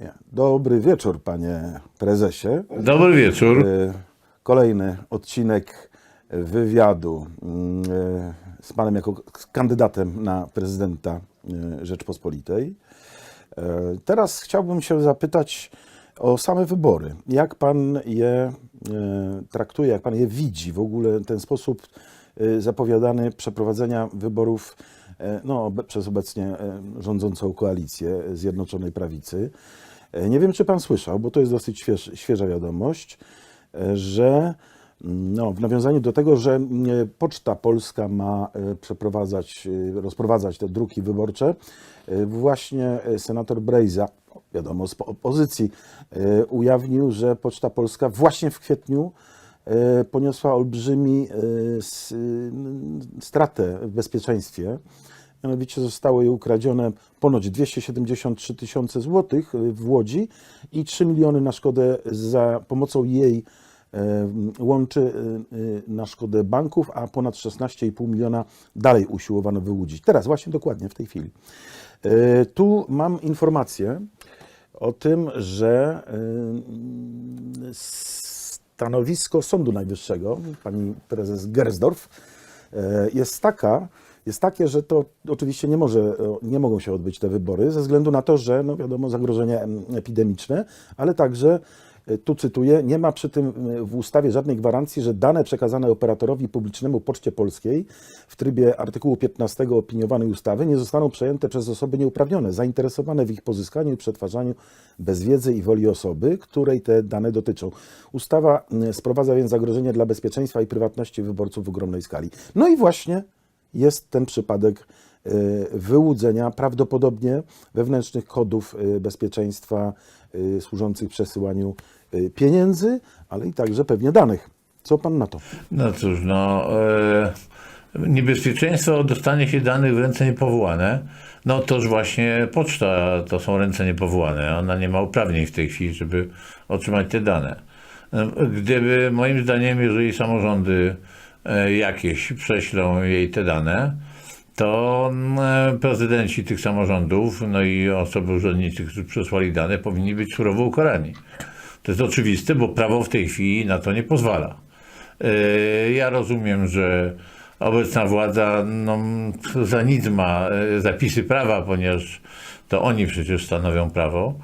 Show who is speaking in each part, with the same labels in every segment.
Speaker 1: Nie. Dobry wieczór, panie prezesie.
Speaker 2: Dobry wieczór.
Speaker 1: E, Kolejny odcinek wywiadu e, z panem jako kandydatem na prezydenta e, Rzeczpospolitej. Teraz chciałbym się zapytać o same wybory. Jak pan je traktuje, jak pan je widzi w ogóle ten sposób zapowiadany przeprowadzenia wyborów no, obe- przez obecnie e, rządzącą koalicję Zjednoczonej Prawicy? E, Nie wiem, czy pan słyszał, bo to jest dosyć śwież, świeża wiadomość, e, że mm, no, w nawiązaniu do tego, że mm, Poczta Polska ma e, przeprowadzać, e, rozprowadzać te druki wyborcze, e, właśnie e, senator Brejza, wiadomo, z po- opozycji, e, ujawnił, że Poczta Polska właśnie w kwietniu e, poniosła olbrzymi e, n- stratę w bezpieczeństwie. Mianowicie zostało jej ukradzione ponoć 273 tysiące złotych w Łodzi i 3 miliony na szkodę za pomocą jej e, łączy na szkodę banków, a ponad 16,5 miliona dalej usiłowano wyłudzić. Teraz, właśnie dokładnie w tej chwili. E, Tu mam informację o tym, że stanowisko Sądu Najwyższego, pani prezes Gersdorf, e, jest taka, jest takie, że to oczywiście nie, może, e, nie mogą się odbyć te wybory ze względu na to, że no wiadomo zagrożenie em, epidemiczne, ale także tu cytuję, nie ma przy tym e, w ustawie żadnej gwarancji, że dane przekazane operatorowi publicznemu Poczcie Polskiej w trybie artykułu 15 opiniowanej ustawy nie zostaną przejęte przez osoby nieuprawnione, zainteresowane w ich pozyskaniu i przetwarzaniu bez wiedzy i woli osoby, której te dane dotyczą. Ustawa sprowadza więc zagrożenie dla bezpieczeństwa i prywatności wyborców w ogromnej skali. No i właśnie jest ten przypadek e, wyłudzenia prawdopodobnie wewnętrznych kodów e, bezpieczeństwa e, służących przesyłaniu e, pieniędzy, ale i także pewnie danych. Co pan na to?
Speaker 2: No cóż, no. E, niebezpieczeństwo dostanie się danych w ręce niepowołane. No toż właśnie poczta to są ręce niepowołane. Ona nie ma uprawnień w tej chwili, żeby otrzymać te dane. E, Gdyby moim zdaniem, jeżeli samorządy e, jakieś prześlą jej te dane, to mm, prezydenci tych samorządów, no i osoby urzędnicy, którzy przesłali dane, powinni być surowo ukarani. To jest oczywiste, bo prawo w tej chwili na to nie pozwala. Yy, Ja rozumiem, że obecna władza no, za nic ma e, zapisy prawa, ponieważ to oni przecież stanowią prawo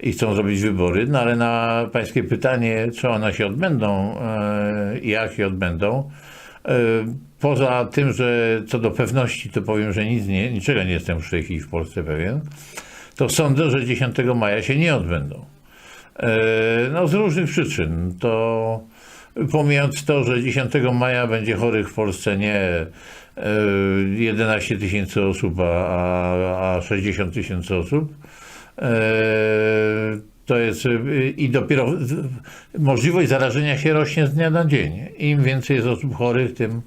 Speaker 2: i chcą zrobić wybory, no ale na pańskie pytanie, czy one się odbędą e, i jak się odbędą, e, poza tym, że co do pewności, to powiem, że nic nie, niczego nie jestem w tej chwili w Polsce pewien, to sądzę, że 10 maja się nie odbędą. E, No z różnych przyczyn. To pomijając to, że 10 maja będzie chorych w Polsce nie e, 11 tysięcy osób, a, a 60 tysięcy osób. E, To jest e, i dopiero możliwość zarażenia się rośnie z dnia na dzień. Im więcej jest osób chorych, tym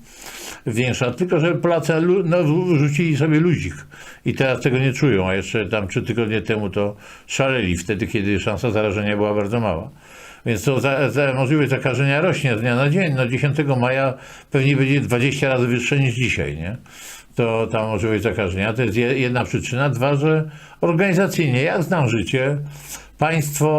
Speaker 2: większa. Tylko, że Polacy no, rzucili sobie luzik i teraz tego nie czują, a jeszcze tam trzy tygodnie temu to szaleli, wtedy kiedy szansa zarażenia była bardzo mała. Więc to za, za możliwość zakażenia rośnie z dnia na dzień. No 10 maja pewnie będzie 20 razy wyższe niż dzisiaj, nie? To ta możliwość zakażenia. To jest je- jedna przyczyna. Dwa, że organizacyjnie, jak znam życie, państwo,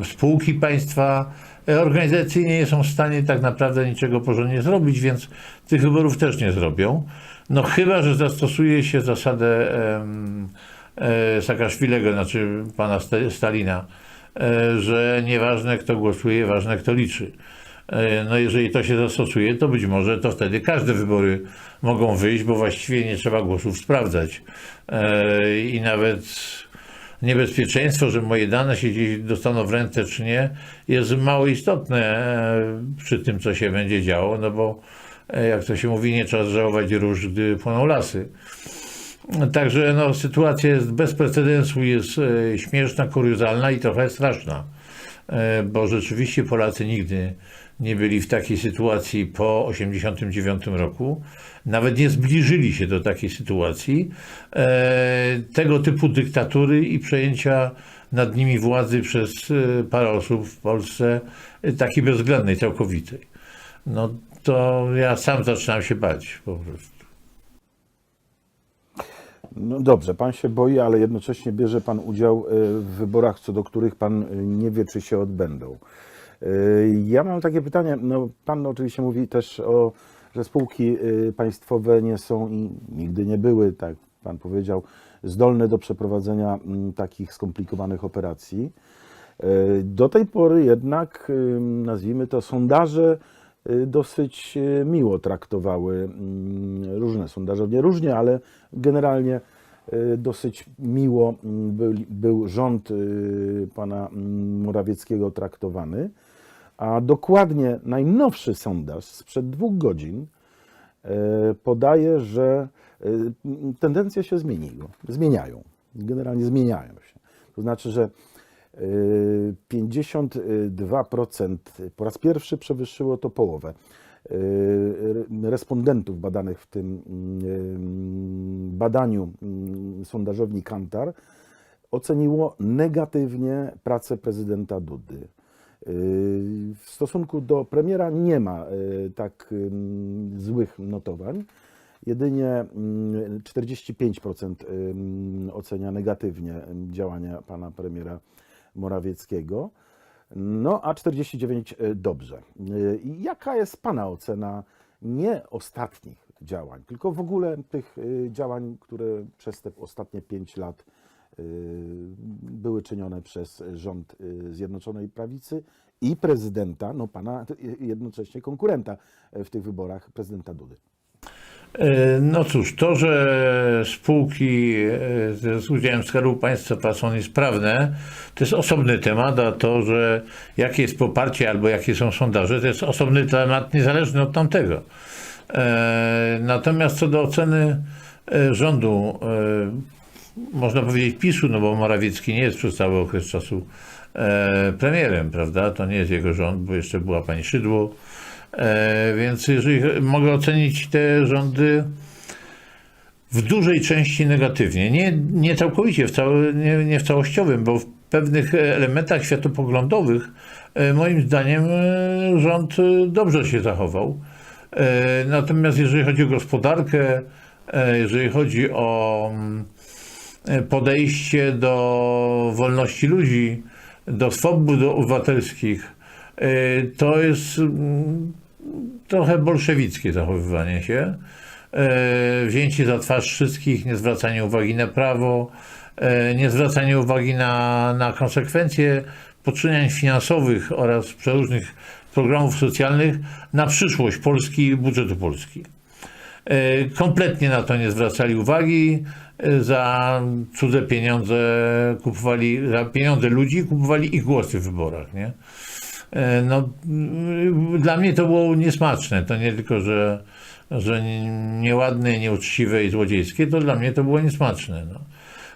Speaker 2: e, spółki państwa organizacyjnie nie są w stanie tak naprawdę niczego porządnie zrobić, więc tych wyborów też nie zrobią. No chyba, że zastosuje się zasadę em, e, Saakaszwilego, znaczy pana Sta- Stalina, e, że nieważne kto głosuje, ważne kto liczy. E, No jeżeli to się zastosuje, to być może to wtedy każde wybory mogą wyjść, bo właściwie nie trzeba głosów sprawdzać. E, I nawet niebezpieczeństwo, że moje dane się gdzieś dostaną w ręce czy nie, jest mało istotne e, przy tym, co się będzie działo, no bo e, jak to się mówi, nie trzeba żałować róż, gdy płoną lasy. Także no, sytuacja jest bez precedensu, jest e, śmieszna, kuriozalna i trochę straszna, bo rzeczywiście Polacy nigdy nie byli w takiej sytuacji po 1989 roku. Nawet nie zbliżyli się do takiej sytuacji e, tego typu dyktatury i przejęcia nad nimi władzy przez e, parę osób w Polsce, e, takiej bezwzględnej, całkowitej. No to ja sam zaczynam się bać po prostu.
Speaker 1: No dobrze, pan się boi, ale jednocześnie bierze pan udział w wyborach, co do których pan nie wie, czy się odbędą. E, Ja mam takie pytanie, no pan oczywiście mówi też o, że spółki e, państwowe nie są i nigdy nie były, tak pan powiedział, zdolne do przeprowadzenia mm, takich skomplikowanych operacji. E, Do tej pory jednak, nazwijmy to, sondaże dosyć miło traktowały mm, różne sondażownie, różnie, ale generalnie dosyć miło mm, był, był rząd pana Morawieckiego traktowany. A dokładnie najnowszy sondaż sprzed dwóch godzin e, podaje, że e, tendencje się zmieniły, zmieniają. Generalnie zmieniają się. To znaczy, że e, 52% po raz pierwszy przewyższyło to połowę e, re- respondentów badanych w tym mm, badaniu mm, sondażowni Kantar oceniło negatywnie pracę prezydenta Dudy. W stosunku do premiera nie ma yy, tak złych notowań. Jedynie ym, 45% ym, ocenia negatywnie działania pana premiera Morawieckiego, no a 49% dobrze. Yy, i Jaka jest pana ocena nie ostatnich działań, tylko w ogóle tych działań, które przez te ostatnie 5 lat były czynione przez rząd y, Zjednoczonej Prawicy i prezydenta, no pana y, jednocześnie konkurenta y, w tych wyborach, prezydenta Dudy.
Speaker 2: E, No cóż, to, że spółki e, z udziałem Skarbu Państwa są niesprawne, to jest osobny temat, a to, że jakie jest poparcie albo jakie są sondaże, to jest osobny temat niezależny od tamtego. E, Natomiast co do oceny e, rządu, e, można powiedzieć PiSu, no bo Morawiecki nie jest przez cały okres czasu e, premierem, prawda? To nie jest jego rząd, bo jeszcze była pani Szydło. E, Więc jeżeli mogę ocenić te rządy w dużej części negatywnie. Nie, nie całkowicie, w cały, nie, nie w całościowym, bo w pewnych elementach światopoglądowych e, moim zdaniem e, rząd e, dobrze się zachował. E, Natomiast jeżeli chodzi o gospodarkę, e, jeżeli chodzi o mm, podejście do wolności ludzi, do swobód obywatelskich, e, to jest mm, trochę bolszewickie zachowywanie się. E, Wzięcie za twarz wszystkich, nie zwracanie uwagi na prawo, e, nie zwracanie uwagi na, na konsekwencje poczyniań finansowych oraz przeróżnych programów socjalnych na przyszłość Polski i budżetu Polski. E, Kompletnie na to nie zwracali uwagi. E, Za cudze pieniądze kupowali, za pieniądze ludzi kupowali ich głosy w wyborach. Nie? E, No, mm, dla mnie to było niesmaczne. To nie tylko, że, że nieładne, nieuczciwe i złodziejskie, to dla mnie to było niesmaczne. No,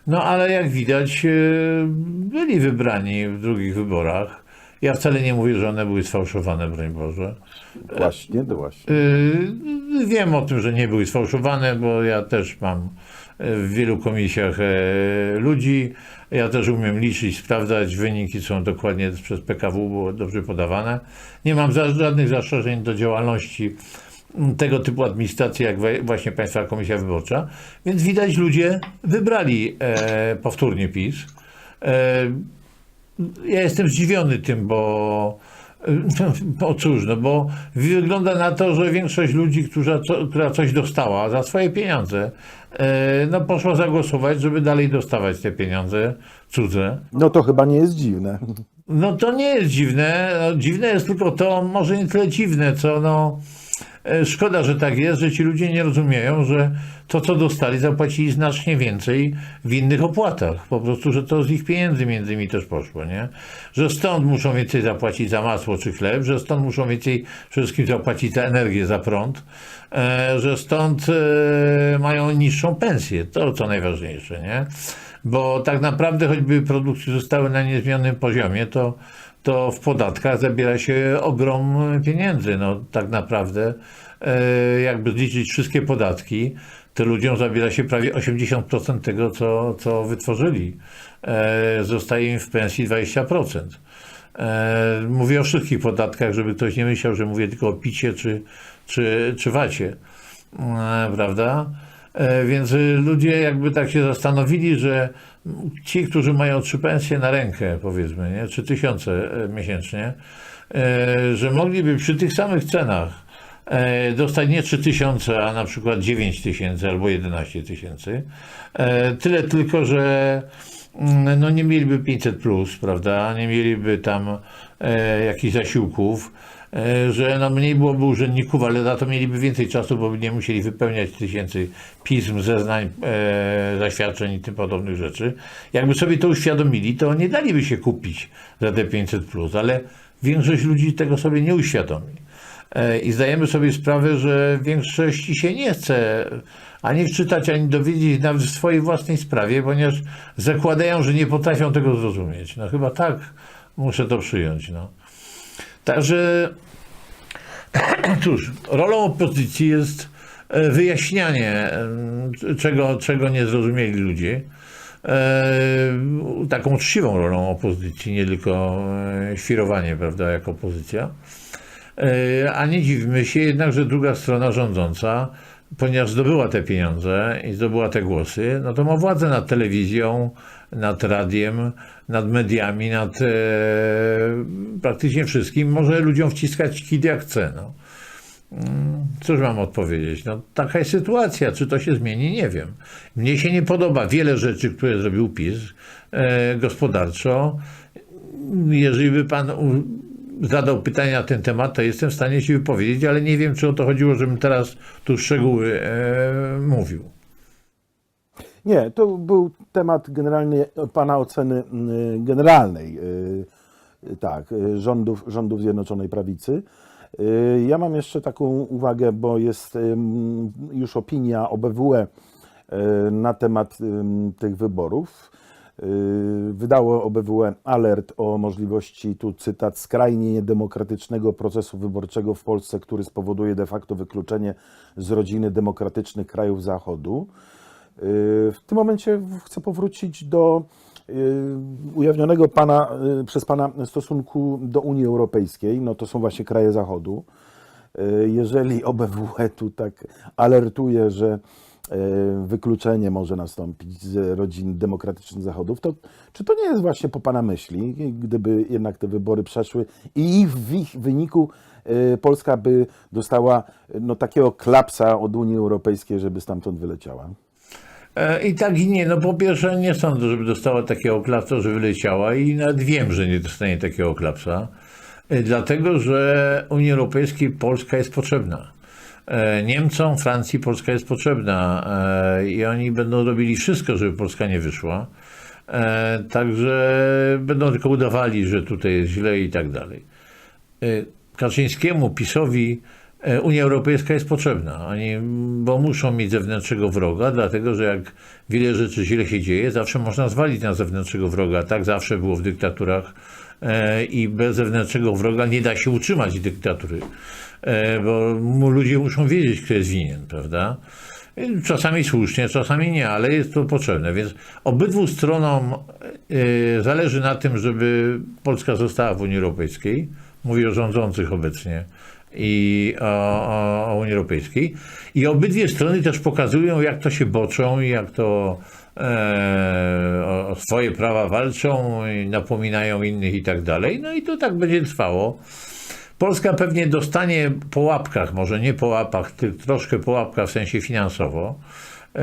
Speaker 2: no ale jak widać, byli wybrani w drugich wyborach. Ja wcale nie mówię, że one były sfałszowane, broń Boże.
Speaker 1: Właśnie, to właśnie.
Speaker 2: Wiem o tym, że nie były sfałszowane, bo ja też mam w wielu komisjach e, ludzi. Ja też umiem liczyć, sprawdzać. Wyniki są dokładnie przez PKW było dobrze podawane. Nie mam żadnych zastrzeżeń do działalności tego typu administracji, jak właśnie Państwa Komisja Wyborcza. Więc widać, ludzie wybrali e, powtórnie PiS. E, ja jestem zdziwiony tym, bo, bo cóż, no bo wygląda na to, że większość ludzi, która, co, która coś dostała za swoje pieniądze, e, no poszła zagłosować, żeby dalej dostawać te pieniądze cudze.
Speaker 1: No to chyba nie jest dziwne.
Speaker 2: No to nie jest dziwne. No, dziwne jest tylko to, może nie tyle dziwne, co no. E, Szkoda, że tak jest, że ci ludzie nie rozumieją, że to, co dostali, zapłacili znacznie więcej w innych opłatach. Po prostu, że to z ich pieniędzy między innymi też poszło, nie? Że stąd muszą więcej zapłacić za masło czy chleb, że stąd muszą więcej wszystkim zapłacić za energię, za prąd, e, że stąd e, mają niższą pensję. To co najważniejsze, nie? Bo tak naprawdę, choćby produkty zostały na niezmienionym poziomie, to, to w podatkach zabiera się ogrom pieniędzy. No tak naprawdę, e, jakby zliczyć wszystkie podatki, to ludziom zabiera się prawie 80% tego, co, co wytworzyli. E, zostaje im w pensji 20%. E, mówię o wszystkich podatkach, żeby ktoś nie myślał, że mówię tylko o picie czy, czy, czy wacie. Prawda? E, Więc y, ludzie jakby tak się zastanowili, że ci, którzy mają trzy pensje na rękę, powiedzmy, nie, trzy tysiące e, miesięcznie, e, że mogliby przy tych samych cenach dostać nie 3 tysiące, a na przykład 9 tysięcy albo 11 tysięcy. Tyle tylko, że mm, no nie mieliby 500 plus, prawda? Nie mieliby tam jakichś zasiłków, że no mniej byłoby urzędników, ale za to mieliby więcej czasu, bo by nie musieli wypełniać tysięcy pism, zeznań, e, zaświadczeń i tym podobnych rzeczy. Jakby sobie to uświadomili, to nie daliby się kupić za te 500 plus, ale większość ludzi tego sobie nie uświadomi. E, I zdajemy sobie sprawę, że większości się nie chce ani wczytać, ani dowiedzieć nawet w swojej własnej sprawie, ponieważ zakładają, że nie potrafią tego zrozumieć. No chyba tak muszę to przyjąć. No. Także cóż, rolą opozycji jest e, wyjaśnianie, em, czego, czego nie zrozumieli ludzie. E, taką uczciwą rolą opozycji, nie tylko e, świrowanie, prawda, jako opozycja. E, A nie dziwmy się jednak, że druga strona rządząca, ponieważ zdobyła te pieniądze i zdobyła te głosy, no to ma władzę nad telewizją, nad radiem, nad mediami, nad e, praktycznie wszystkim. Może ludziom wciskać kiedy jak chce. No. Mm, Cóż mam odpowiedzieć? No, taka jest sytuacja. Czy to się zmieni? Nie wiem. Mnie się nie podoba wiele rzeczy, które zrobił PiS e, gospodarczo. Jeżeli by pan u, zadał pytanie na ten temat, to jestem w stanie się wypowiedzieć, ale nie wiem, czy o to chodziło, żebym teraz tu szczegóły e, mówił.
Speaker 1: Nie, to był temat generalnie pana oceny mm, generalnej, y, y, tak, y, rządów, rządów Zjednoczonej Prawicy. Ja mam jeszcze taką uwagę, bo jest już opinia OBWE na temat tych wyborów. Wydało OBWE alert o możliwości, tu cytat, skrajnie niedemokratycznego procesu wyborczego w Polsce, który spowoduje de facto wykluczenie z rodziny demokratycznych krajów Zachodu. W tym momencie chcę powrócić do y, ujawnionego pana, y, przez Pana stosunku do Unii Europejskiej. No to są właśnie kraje Zachodu. Y, Jeżeli OBWE tu tak alertuje, że wykluczenie może nastąpić z rodzin demokratycznych Zachodów, to czy to nie jest właśnie po Pana myśli, gdyby jednak te wybory przeszły i w ich wyniku Polska by dostała no, takiego klapsa od Unii Europejskiej, żeby stamtąd wyleciała?
Speaker 2: E, I tak i nie. No po pierwsze nie sądzę, żeby dostała takiego klapsa, że wyleciała i nawet wiem, że nie dostanie takiego klapsa. E, Dlatego, że Unii Europejskiej Polska jest potrzebna. E, Niemcom, Francji Polska jest potrzebna i oni będą robili wszystko, żeby Polska nie wyszła. Także będą tylko udawali, że tutaj jest źle i tak dalej. Kaczyńskiemu, PiSowi Unia Europejska jest potrzebna, Oni, bo muszą mieć zewnętrznego wroga, dlatego że jak wiele rzeczy źle się dzieje, zawsze można zwalić na zewnętrznego wroga. Tak zawsze było w dyktaturach e, i bez zewnętrznego wroga nie da się utrzymać dyktatury, e, bo ludzie muszą wiedzieć, kto jest winien, prawda? Czasami słusznie, czasami nie, ale jest to potrzebne. Więc obydwu stronom e, zależy na tym, żeby Polska została w Unii Europejskiej. Mówię o rządzących obecnie i o, o, o Unii Europejskiej. I obydwie strony też pokazują, jak to się boczą i jak to e, o, o swoje prawa walczą napominają innych i tak dalej. No i to tak będzie trwało. Polska pewnie dostanie po łapkach, może nie po łapach, tylko troszkę po łapkach w sensie finansowo. E,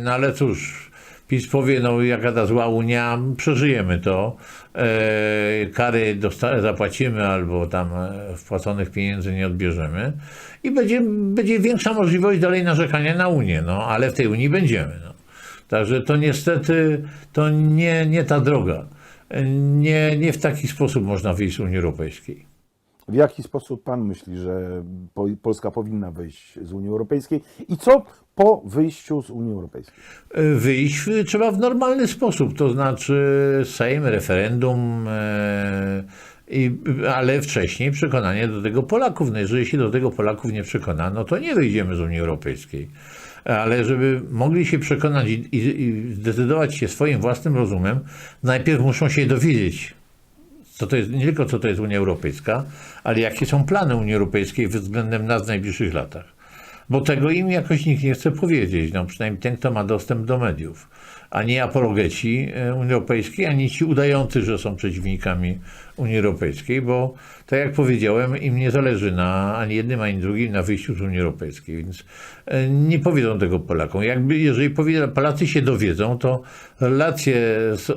Speaker 2: No ale cóż, PiS powie, no jaka ta zła Unia, przeżyjemy to. E, Kary zapłacimy albo tam e, wpłaconych pieniędzy nie odbierzemy i będzie, będzie większa możliwość dalej narzekania na Unię, no ale w tej Unii będziemy. No. Także to niestety to nie, nie ta droga. Nie, nie w taki sposób można wyjść z Unii Europejskiej.
Speaker 1: W jaki sposób Pan myśli, że po- Polska powinna wyjść z Unii Europejskiej i co po wyjściu z Unii Europejskiej?
Speaker 2: wyjść y, trzeba w normalny sposób, to znaczy Sejm, referendum, e, i, ale wcześniej przekonanie do tego Polaków. No jeżeli się do tego Polaków nie przekona, no to nie wyjdziemy z Unii Europejskiej. Ale żeby mogli się przekonać i, i, i zdecydować się swoim własnym rozumem, najpierw muszą się dowiedzieć, co to jest, nie tylko co to jest Unia Europejska, ale jakie są plany Unii Europejskiej względem nas w najbliższych latach. Bo tego im jakoś nikt nie chce powiedzieć, no przynajmniej ten, kto ma dostęp do mediów. Ani apologeci e, Unii Europejskiej, ani ci udający, że są przeciwnikami Unii Europejskiej, bo tak jak powiedziałem, im nie zależy na ani jednym, ani drugim na wyjściu z Unii Europejskiej, więc e, nie powiedzą tego Polakom. Jakby, jeżeli Polacy się dowiedzą, to relacje,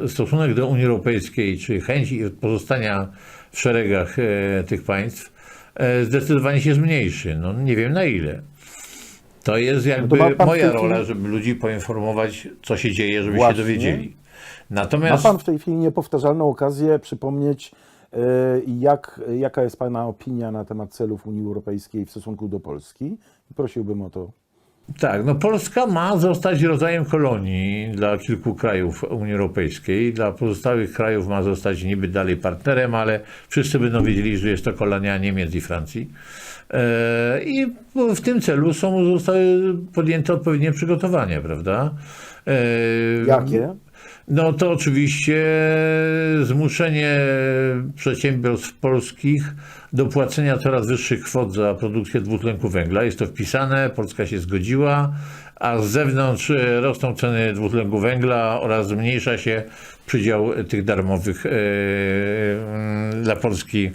Speaker 2: stosunek do Unii Europejskiej, czy chęć pozostania w szeregach e, tych państw zdecydowanie się zmniejszy. No nie wiem na ile. To jest jakby
Speaker 1: ma pan w
Speaker 2: moja
Speaker 1: chwili-
Speaker 2: rola, żeby ludzi poinformować, co się dzieje, żeby
Speaker 1: Właśnie.
Speaker 2: się dowiedzieli.
Speaker 1: Ma
Speaker 2: Natomiast
Speaker 1: Pan w tej chwili niepowtarzalną okazję przypomnieć, e, jak, jaka jest Pana opinia na temat celów Unii Europejskiej w stosunku do Polski. Prosiłbym o to.
Speaker 2: tak, no Polska ma zostać rodzajem kolonii dla kilku krajów Unii Europejskiej. Dla pozostałych krajów ma zostać niby dalej partnerem, ale wszyscy będą wiedzieli, że jest to kolonia Niemiec i Francji. E, I w tym celu są, zostały podjęte odpowiednie przygotowania, prawda? E,
Speaker 1: Jakie?
Speaker 2: No to oczywiście zmuszenie przedsiębiorstw polskich do płacenia coraz wyższych kwot za produkcję dwutlenku węgla. Jest to wpisane, Polska się zgodziła, a z zewnątrz e, rosną ceny dwutlenku węgla oraz zmniejsza się przydział tych darmowych dla Polski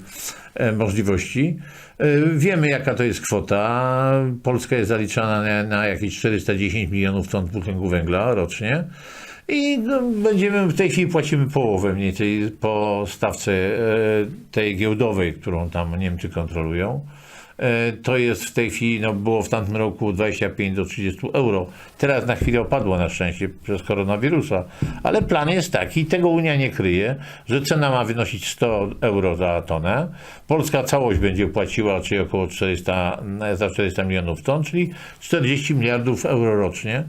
Speaker 2: możliwości. E, Wiemy, jaka to jest kwota. Polska jest zaliczana na, na jakieś 410 milionów ton dwutlenku węgla rocznie. I no, będziemy w tej chwili płacimy połowę mniej więcej po stawce e, tej giełdowej, którą tam Niemcy kontrolują. E, To jest w tej chwili, no było w tamtym roku 25 do 30 euro. Teraz na chwilę opadło na szczęście przez koronawirusa, ale plan jest taki, tego Unia nie kryje, że cena ma wynosić 100 euro za tonę. Polska całość będzie płaciła, czyli około 400, za 400 milionów ton, czyli 40 miliardów euro rocznie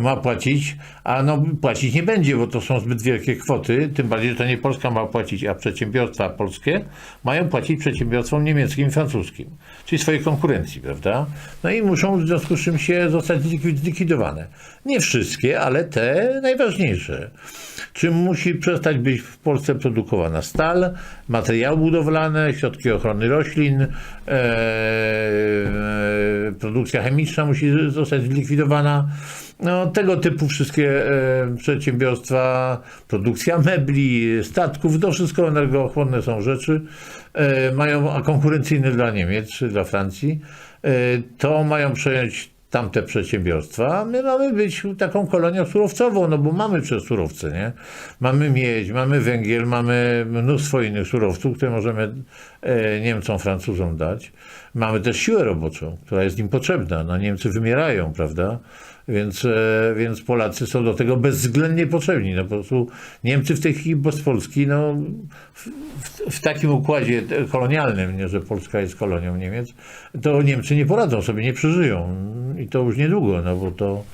Speaker 2: ma płacić, a no płacić nie będzie, bo to są zbyt wielkie kwoty, tym bardziej, że to nie Polska ma płacić, a przedsiębiorstwa polskie mają płacić przedsiębiorstwom niemieckim i francuskim, czyli swojej konkurencji, prawda? No i muszą w związku z czym się zostać zlikwi- zlikwidowane. Nie wszystkie, ale te najważniejsze. Czym musi przestać być w Polsce produkowana stal, materiały budowlane, środki ochrony roślin, e, produkcja chemiczna musi zostać zlikwidowana. No, tego typu wszystkie e, przedsiębiorstwa, produkcja mebli, statków, to wszystko energochłonne są rzeczy, e, mają a konkurencyjne dla Niemiec czy dla Francji. E, to mają przejąć tamte przedsiębiorstwa. a My mamy być taką kolonią surowcową, no bo mamy przez surowce, nie? Mamy miedź, mamy węgiel, mamy mnóstwo innych surowców, które możemy e, Niemcom, Francuzom dać. Mamy też siłę roboczą, która jest im potrzebna. No Niemcy wymierają, prawda? Więc, e, więc Polacy są do tego bezwzględnie potrzebni. No po prostu Niemcy w tej chwili bez Polski, no w, w, w takim układzie kolonialnym, nie, że Polska jest kolonią Niemiec, to Niemcy nie poradzą sobie, nie przeżyją. I to już niedługo, no bo to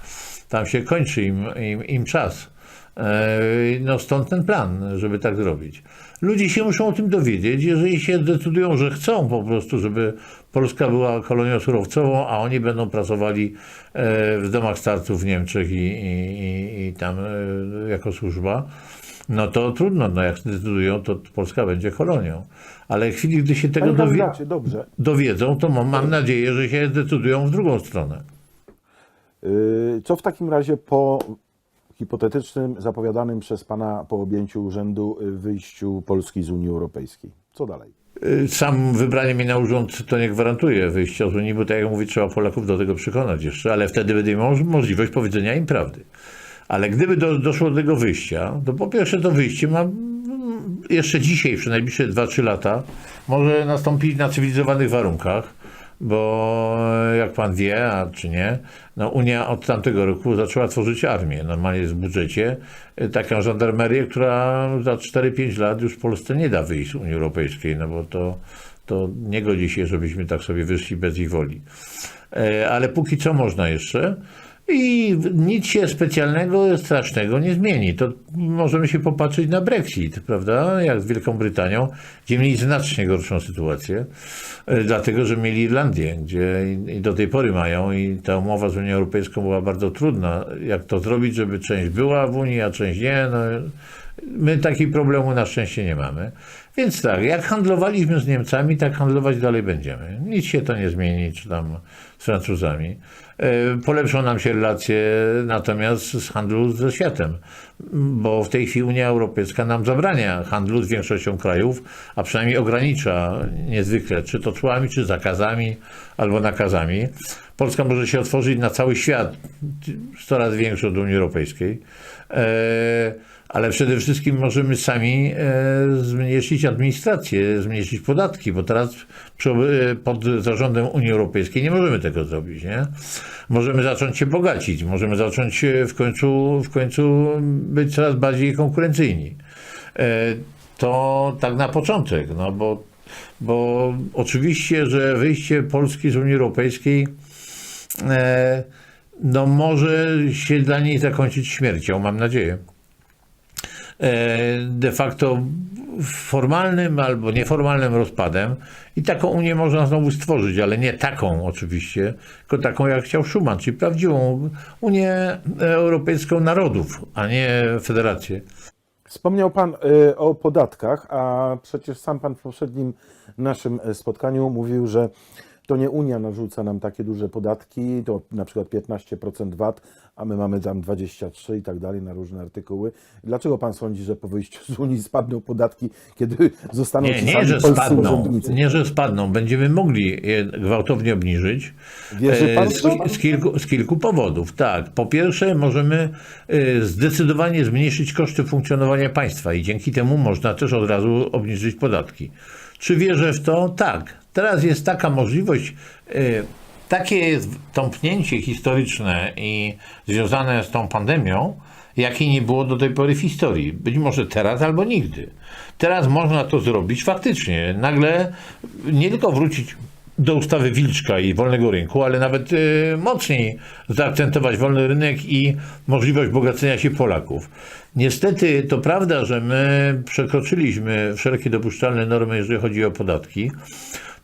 Speaker 2: tam się kończy im, im, im czas. E, No stąd ten plan, żeby tak zrobić. Ludzie się muszą o tym dowiedzieć, jeżeli się decydują, że chcą po prostu, żeby Polska była kolonią surowcową, a oni będą pracowali e, w domach starców w Niemczech i, i, i, tam e, jako służba, no to trudno, no jak zdecydują, to Polska będzie kolonią. Ale w chwili, gdy się tego
Speaker 1: dobrze.
Speaker 2: dowiedzą, to mam, mam nadzieję, że się zdecydują w drugą stronę.
Speaker 1: Y, Co w takim razie po hipotetycznym, zapowiadanym przez Pana po objęciu urzędu wyjściu Polski z Unii Europejskiej? Co dalej?
Speaker 2: Y, Sam wybranie mnie na urząd to nie gwarantuje wyjścia z Unii, bo tak jak mówię, trzeba Polaków do tego przekonać jeszcze, ale wtedy będzie możliwość powiedzenia im prawdy. Ale gdyby do, doszło do tego wyjścia, to po pierwsze to wyjście ma mm, jeszcze dzisiaj, przez najbliższe 2-3 lata, może nastąpić na cywilizowanych warunkach, bo jak pan wie, a czy nie, no Unia od tamtego roku zaczęła tworzyć armię. Normalnie jest w budżecie y, taką żandarmerię, która za 4-5 lat już Polsce nie da wyjść z Unii Europejskiej, no bo to, to nie godzi się, żebyśmy tak sobie wyszli bez ich woli. E, Ale póki co można jeszcze. I nic się specjalnego, strasznego nie zmieni. To możemy się popatrzeć na Brexit, prawda? Jak z Wielką Brytanią, gdzie mieli znacznie gorszą sytuację, e, dlatego że mieli Irlandię, gdzie i- do tej pory mają i ta umowa z Unią Europejską była bardzo trudna. Jak to zrobić, żeby część była w Unii, a część nie? No, my takiego problemu na szczęście nie mamy. Więc tak, jak handlowaliśmy z Niemcami, tak handlować dalej będziemy. Nic się to nie zmieni, czy tam z Francuzami. E, Polepszą nam się relacje natomiast z handlu ze światem, bo w tej chwili Unia Europejska nam zabrania handlu z większością krajów, a przynajmniej ogranicza niezwykle, czy to cłami, czy zakazami, albo nakazami. Polska może się otworzyć na cały świat, 100 razy większy od Unii Europejskiej. E, ale przede wszystkim możemy sami e, zmniejszyć administrację, zmniejszyć podatki, bo teraz e, pod zarządem Unii Europejskiej nie możemy tego zrobić. Nie? Możemy zacząć się bogacić, możemy zacząć w końcu, w końcu być coraz bardziej konkurencyjni. E, to tak na początek, no bo, bo oczywiście, że wyjście Polski z Unii Europejskiej e, no może się dla niej zakończyć śmiercią, mam nadzieję e, de facto formalnym albo nieformalnym rozpadem i taką Unię można znowu stworzyć, ale nie taką oczywiście, tylko taką jak chciał Schuman, czyli prawdziwą Unię Europejską Narodów, a nie federację.
Speaker 1: Wspomniał Pan y, o podatkach, a przecież sam Pan w poprzednim naszym y, spotkaniu mówił, że to nie Unia narzuca nam takie duże podatki, to na przykład 15% VAT, a my mamy tam 23 i tak dalej na różne artykuły. Dlaczego Pan sądzi, że po wyjściu z Unii spadną podatki, kiedy zostaną
Speaker 2: Nie,
Speaker 1: ci
Speaker 2: nie, że spadną.
Speaker 1: urzędnicy?
Speaker 2: Nie, że spadną. Będziemy mogli je gwałtownie obniżyć.
Speaker 1: Wierzy pan
Speaker 2: E,
Speaker 1: w
Speaker 2: z, z, kilku, z kilku powodów. Tak. Po pierwsze, możemy e, zdecydowanie zmniejszyć koszty funkcjonowania państwa i dzięki temu można też od razu obniżyć podatki. Czy wierzę w to? Tak. Teraz jest taka możliwość, e, takie jest tąpnięcie historyczne i związane z tą pandemią, jakiej nie było do tej pory w historii. Być może teraz albo nigdy. Teraz można to zrobić faktycznie. Nagle nie tylko wrócić do ustawy Wilczka i wolnego rynku, ale nawet y, mocniej zaakcentować wolny rynek i możliwość bogacenia się Polaków. Niestety to prawda, że my przekroczyliśmy wszelkie dopuszczalne normy, jeżeli chodzi o podatki.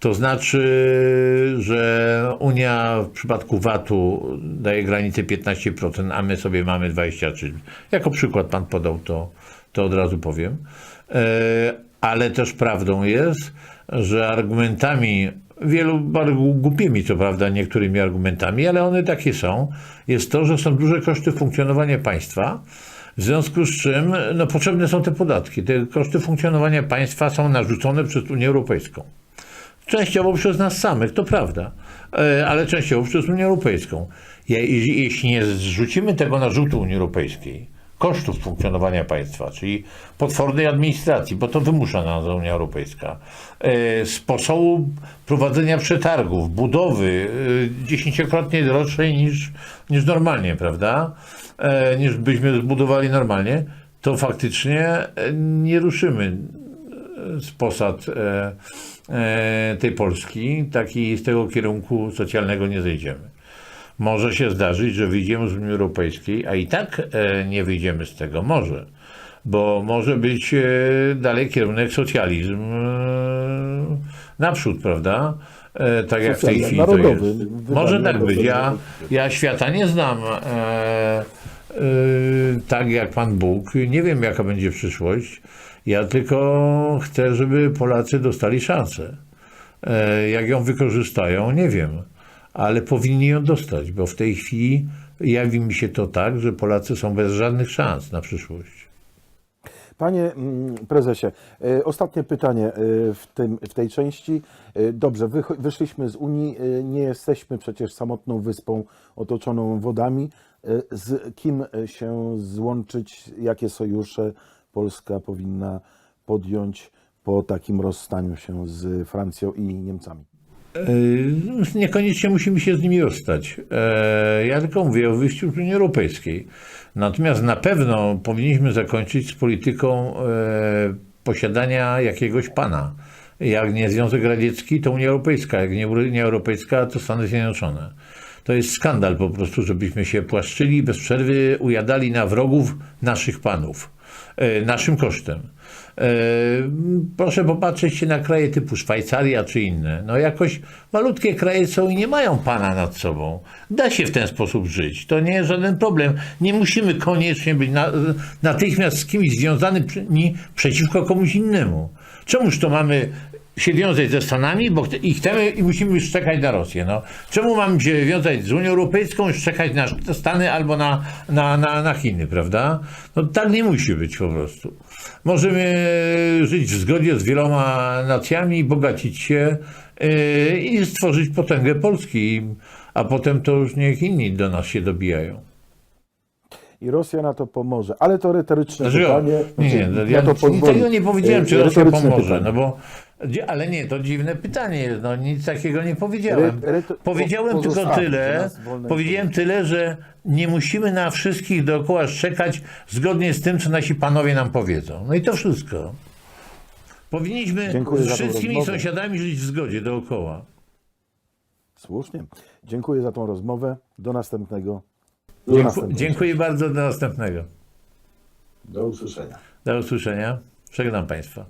Speaker 2: To znaczy, że Unia w przypadku VAT-u daje granicę 15%, a my sobie mamy 23%. Jako przykład pan podał to, to od razu powiem. E, Ale też prawdą jest, że argumentami, wielu bardzo głupimi co prawda niektórymi argumentami, ale one takie są, jest to, że są duże koszty funkcjonowania państwa, w związku z czym no, potrzebne są te podatki. Te koszty funkcjonowania państwa są narzucone przez Unię Europejską. Częściowo przez nas samych, to prawda, e, ale częściowo przez Unię Europejską. Je- je- Jeśli nie zrzucimy tego narzutu Unii Europejskiej, kosztów funkcjonowania państwa, czyli potwornej administracji, bo to wymusza nas Unia Europejska, e, sposobu prowadzenia przetargów, budowy e, dziesięciokrotnie droższej niż, niż normalnie, prawda? Niż byśmy zbudowali normalnie, to faktycznie nie ruszymy z posad tej Polski, taki z tego kierunku socjalnego nie zejdziemy. Może się zdarzyć, że wyjdziemy z Unii Europejskiej, a i tak e, nie wyjdziemy z tego. Może. Bo może być e, dalej kierunek socjalizm e, naprzód, prawda? E, tak jak w tej chwili to
Speaker 1: narodowy,
Speaker 2: jest.
Speaker 1: wydany
Speaker 2: Może tak być. Ja, ja świata nie znam e, e, tak jak Pan Bóg. Nie wiem, jaka będzie przyszłość. Ja tylko chcę, żeby Polacy dostali szansę. E, Jak ją wykorzystają, nie wiem, ale powinni ją dostać, bo w tej chwili jawi mi się to tak, że Polacy są bez żadnych szans na przyszłość.
Speaker 1: Panie mm, prezesie, e, ostatnie pytanie e, w, tym, w tej części. Dobrze, wyszliśmy z Unii, nie jesteśmy przecież samotną wyspą otoczoną wodami. Z kim się złączyć, jakie sojusze Polska powinna podjąć po takim rozstaniu się z Francją i Niemcami?
Speaker 2: Yy, Niekoniecznie musimy się z nimi rozstać. E, Ja tylko mówię o wyjściu z Unii Europejskiej. Natomiast na pewno powinniśmy zakończyć z polityką e, posiadania jakiegoś pana. Jak nie Związek Radziecki, to Unia Europejska. Jak nie Unia Europejska, to Stany Zjednoczone. To jest skandal po prostu, żebyśmy się płaszczyli bez przerwy ujadali na wrogów naszych panów. E, naszym kosztem. E, Proszę popatrzeć się na kraje typu Szwajcaria czy inne. No jakoś malutkie kraje są i nie mają pana nad sobą. Da się w ten sposób żyć. To nie jest żaden problem. Nie musimy koniecznie być na, natychmiast z kimś związanym przy- ni- przeciwko komuś innemu. Czemuż to mamy się wiązać ze Stanami, bo i chcemy i musimy szczekać na Rosję. No. Czemu mamy się wiązać z Unią Europejską i szczekać na Stany albo na, na, na, na Chiny, prawda? No tak nie musi być po prostu. Możemy żyć w zgodzie z wieloma nacjami, bogacić się yy, i stworzyć potęgę Polski, a potem to już niech inni do nas się dobijają.
Speaker 1: I Rosja na to pomoże. Ale to retoryczne
Speaker 2: Znaczy,
Speaker 1: pytanie.
Speaker 2: nie, nie,
Speaker 1: Znaczy,
Speaker 2: ja
Speaker 1: to
Speaker 2: tego nie powiedziałem,
Speaker 1: E,
Speaker 2: czy Rosja
Speaker 1: retoryczne
Speaker 2: pomoże,
Speaker 1: pytanie.
Speaker 2: no bo, ale nie, to dziwne pytanie jest, no nic takiego nie powiedziałem. Powiedziałem
Speaker 1: po-
Speaker 2: tylko tyle, powiedziałem tyle, że nie musimy na wszystkich dookoła szczekać zgodnie z tym, co nasi panowie nam powiedzą. No i to wszystko. Powinniśmy
Speaker 1: Dziękuję
Speaker 2: z wszystkimi sąsiadami żyć w zgodzie dookoła.
Speaker 1: Słusznie. Dziękuję za tą rozmowę. Do następnego. Do
Speaker 2: Dziękuję,
Speaker 1: następnego.
Speaker 2: dziękuję bardzo, do następnego.
Speaker 1: Do usłyszenia.
Speaker 2: Do usłyszenia. Żegnam Państwa.